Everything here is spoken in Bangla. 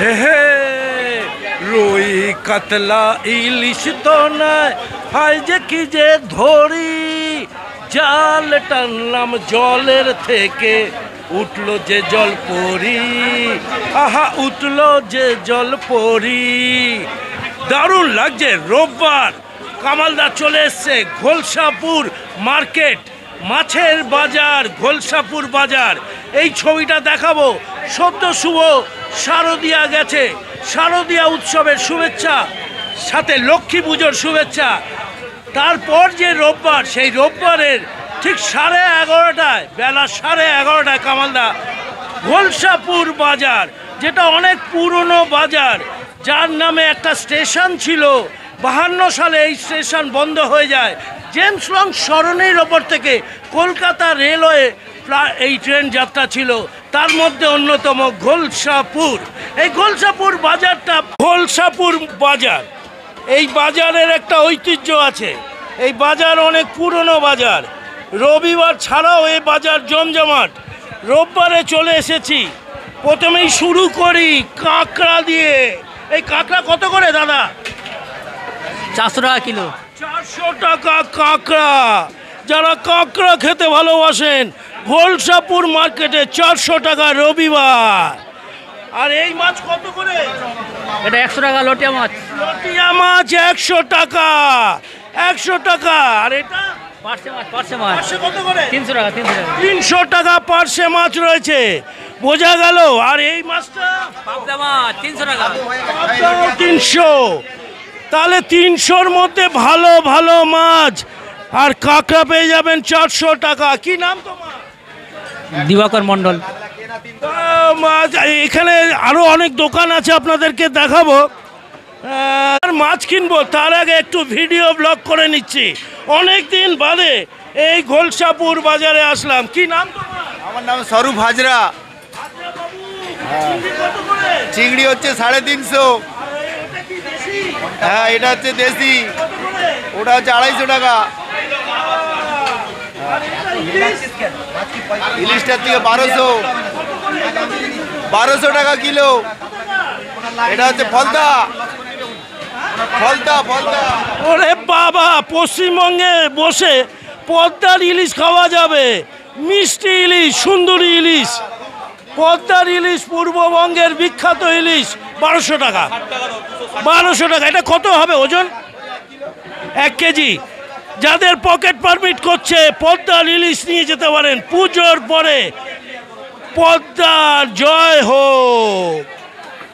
হে রুই কাতলা ইলিশ তো নয় হাই যে কি যে ধরি। জাল টানলাম জলের থেকে, উঠল যে জল পরি, আহা, উঠল যে জল পরি। দারুণ লাগছে রোববার, কামালদা চলে এসছে ঘোলসাপুর মার্কেট, মাছের বাজার, ঘোলসাপুর বাজার। এই ছবিটা দেখাবো সদ্য শুভ শারদিয়া গেছে। শারদিয়া উৎসবের শুভেচ্ছা, সাথে লক্ষ্মী পুজোর শুভেচ্ছা। তারপর যে রোববার, সেই রোববারের ঠিক সাড়ে এগারোটায়, বেলা সাড়ে এগারোটায় কামালদা ঘোলসাপুর বাজার, যেটা অনেক পুরনো বাজার, যার নামে একটা স্টেশন ছিল। বাহান্ন সালে এই স্টেশন বন্ধ হয়ে যায়। জেমস লং সরণির ওপর থেকে কলকাতা রেলওয়ে এই ট্রেন যাত্রা ছিল। তার মধ্যে অন্যতম ঘোলসাপুর। এই ঘোলসাপুর বাজারটা ঘোলসাপুর বাজার। এই বাজারের একটা ঐতিহ্য আছে। এই বাজার অনেক পুরনো বাজার। রবিবার ছাড়াও এই বাজার জমজমাট। রোববারে চলে এসেছি। প্রথমেই শুরু করি কাঁকড়া দিয়ে। এই কাঁকড়া কত করে, দাদা? চারশো টাকা কিলো। চারশো টাকা কাঁকড়া। যারা কাঁকড়া খেতে ভালোবাসেন ঘোলসাপুর মার্কেটে চারশো টাকা রবিবার। আর এই মাছ কত করে? এটা একশো টাকা লটিয়া মাছ। লটিয়া মাছ একশো টাকা। একশো টাকা। আর এটা? তিনশো টাকা তিনশো টাকা। তিনশো টাকা পার্শে মাছ রয়েছে। বোঝা গেল। আর এই মাছটা? তিনশো টাকা। তিনশো। তাহলে তিনশোর মধ্যে ভালো ভালো মাছ। আর কাঁকড়া পেয়ে যাবেন চারশো টাকা। কি নাম তোমার? দিবাকর মণ্ডল। মাছ এখানে আরও অনেক দোকান আছে আপনাদেরকে দেখাবো। আর মাছ কিনবো তার আগে একটু ভিডিও ব্লগ করে নিচ্ছি। অনেক দিন বাদে এই গোলসাপুর বাজারে আসলাম। কি নাম আমার নাম স্বরূপ হাজরা। চিংড়ি হচ্ছে সাড়ে তিনশো? হ্যাঁ এটা হচ্ছে দেশি। ওটা হচ্ছে আড়াইশো টাকা? ইলিশটার থেকে বারোশো। বারোশো টাকা কিলো। এটা হচ্ছে ফলদা ফলদা ফলদা ওরে বাবা, পশ্চিমবঙ্গে বসে পদ্মার ইলিশ খাওয়া যাবে। মিষ্টি ইলিশ, সুন্দরী ইলিশ। পদ্মার ইলিশ পূর্ববঙ্গের বিখ্যাত ইলিশ, বারোশো টাকা। বারোশো টাকা। এটা কত হবে ওজন? এক কেজি। যাদের পকেট পারমিট করছে পদ্মার ইলিশ নিয়ে যেতে পারেন পুজোর পরে। পদ্মার জয় হোক।